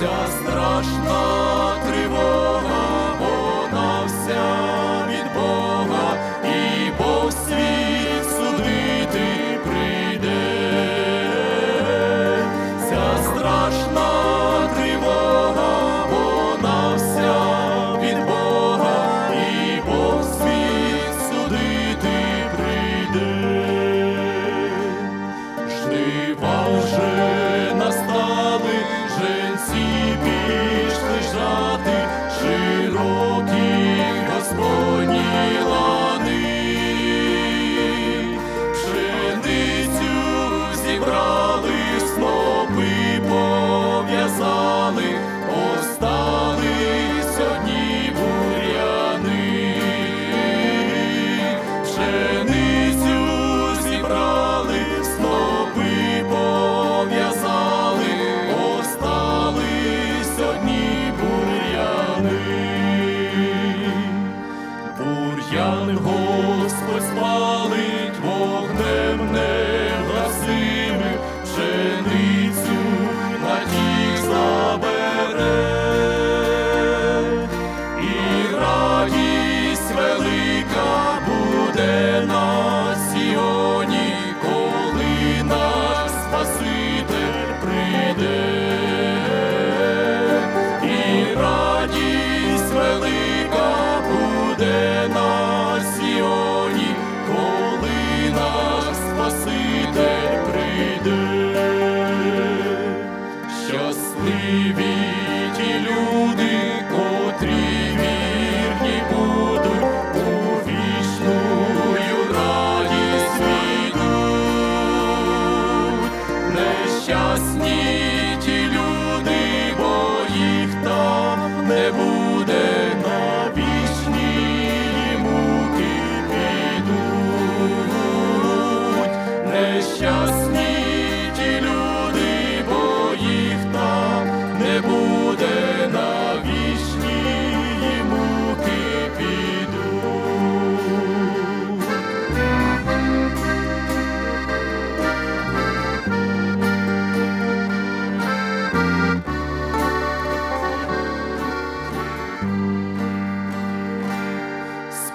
Ця страшна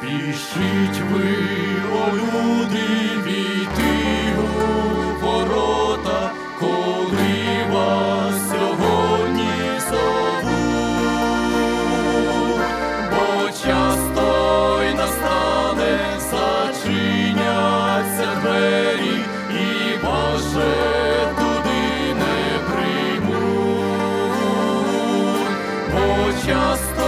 Спішіть ви, о люди, війти у ворота, коли вас сьогодні зовуть, бо часто й настане, зачиняться двері і ваше. Туди не приймуть, бо часто